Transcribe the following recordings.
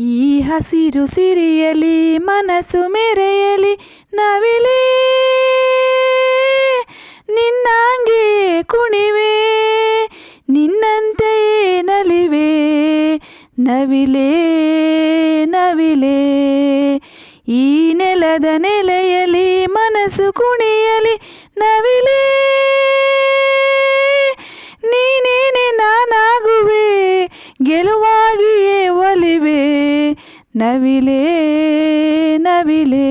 ಈ ಹಸಿರು ಸಿರಿಯಲಿ, ಮನಸ್ಸು ಮೆರೆಯಲಿ, ನವಿಲೇ, ನಿನ್ನಾಂಗೆ ಕುಣಿವೆ, ನಿನ್ನಂತೆಯೇ ನಲಿವೆ, ನವಿಲೇ ನವಿಲೇ. ಈ ನೆಲದ ನೆಲೆಯಲಿ ಮನಸ್ಸು ಕುಣಿಯಲಿ ನವಿಲೇ ನವಿಲೇ.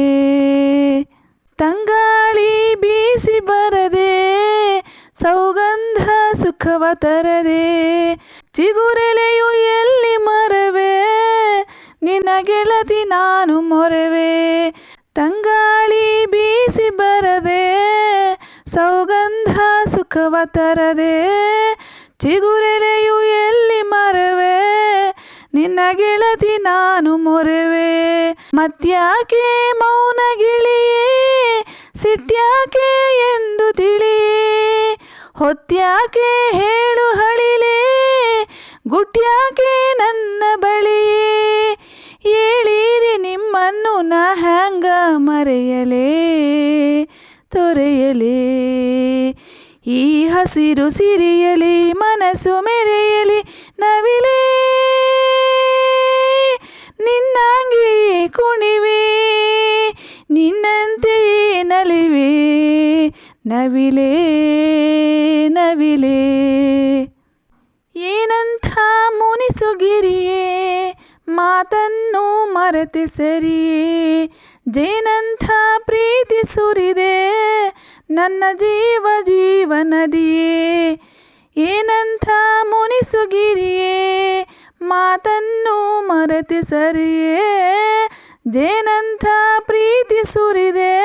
ತಂಗಾಳಿ ಬೀಸಿ ಬರದೆ, ಸೌಗಂಧ ಸುಖವ ತರದೆ. ಚಿಗುರೆಲೆಯು ಎಲ್ಲಿ ಮರವೆ ನಿನ್ನ ಗೆಳತಿ ನಾನು ಮೊರವೆ. ತಂಗಾಳಿ ಬೀಸಿ ಬರದೆ, ಸೌಗಂಧ ಸುಖವ ತರದೆ. ಚಿಗುರೆಲೆಯು ಎಲ್ಲಿ ನಿನ್ನ ಗೆಳತಿ ನಾನು ಮೊರೆವೆ. ಮತ್ಯಾಕೆ ಮೌನ ಗಿಳಿಯೇ? ಸಿಟ್ಯಾಕೆ ಎಂದು ತಿಳಿಯೇ? ಹೊತ್ಯಾಕೆ ಹೇಳು ಹಳಿಲೇ? ಗುಟ್ಯಾಕೆ ನನ್ನ ಬಳಿಯೇ? ಏಳೀರಿ ನಿಮ್ಮನ್ನು ನಾ ಹ್ಯಾಂಗ ಮರೆಯಲೇ? ತೊರೆಯಲೇ? ಈ ಹಸಿರು ಸಿರಿಯಲಿ, ಮನಸ್ಸು ಮೆರೆಯಲಿ, ನವಿಲೇ? ನಿನ್ನಾಂಗಿ ಕುಣಿವೆ, ನಿನ್ನಂತೆ ನಲಿವೆ. ನವಿಲೇ ನವಿಲೇ. ಏನಂಥ ಮುನಿಸುಗಿರಿಯೇ ಮಾತನ್ನು ಮರೆತೆ ಸರಿಯೇ. ಜೇನಂಥ ಪ್ರೀತಿ ಸುರಿದೆ, ನನ್ನ ಜೀವ ಜೀವನದಿಯೇ. ಏನಂಥ ಮುನಿಸುಗಿರಿಯೇ ಮಾತನ್ನು ಮರೆತಿ ಸರಿಯೇ? ಜೇನಂಥ ಪ್ರೀತಿ ಸುರಿದೆ?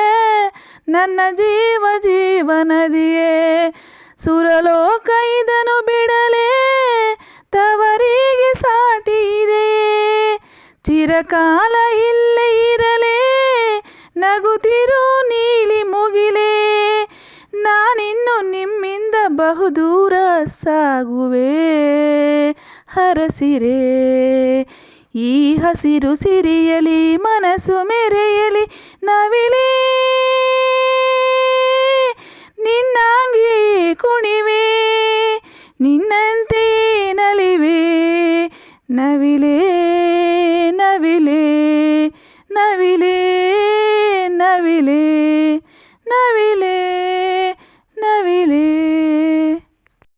ನನ್ನ ಜೀವ ಜೀವನದಿಯೇ? ಸುರಲೋಕ ಇದನ್ನು ಬಿಡಲೇ? ತವರಿಗೆ ಸಾಟಿದೆ ಚಿರಕಾಲ ಇಲ್ಲೇ ಇರಲೇ? ನಗುತ್ತಿರು ನೀಲಿ ಮುಗಿಲೇ? ನಾನಿನ್ನು ನಿಮ್ಮಿಂದ ಬಹುದೂರ ಸಾಗುವೆ? ಹರಸಿರೆ. ಈ ಹಸಿರು ಸಿರಿಯಲಿ, ಮನಸ್ಸು ಮೆರೆಯಲಿ, ನವಿಲಿ. ನಿನ್ನಾಂಗಿ ಕುಣಿವೆ, ನಿನ್ನಂತೆ ನಲಿವೆ. ನವಿಲೇ ನವಿಲೇ ನವಿಲೇ ನವಿಲೇ ನವಿಲೇ ನವಿಲೇ.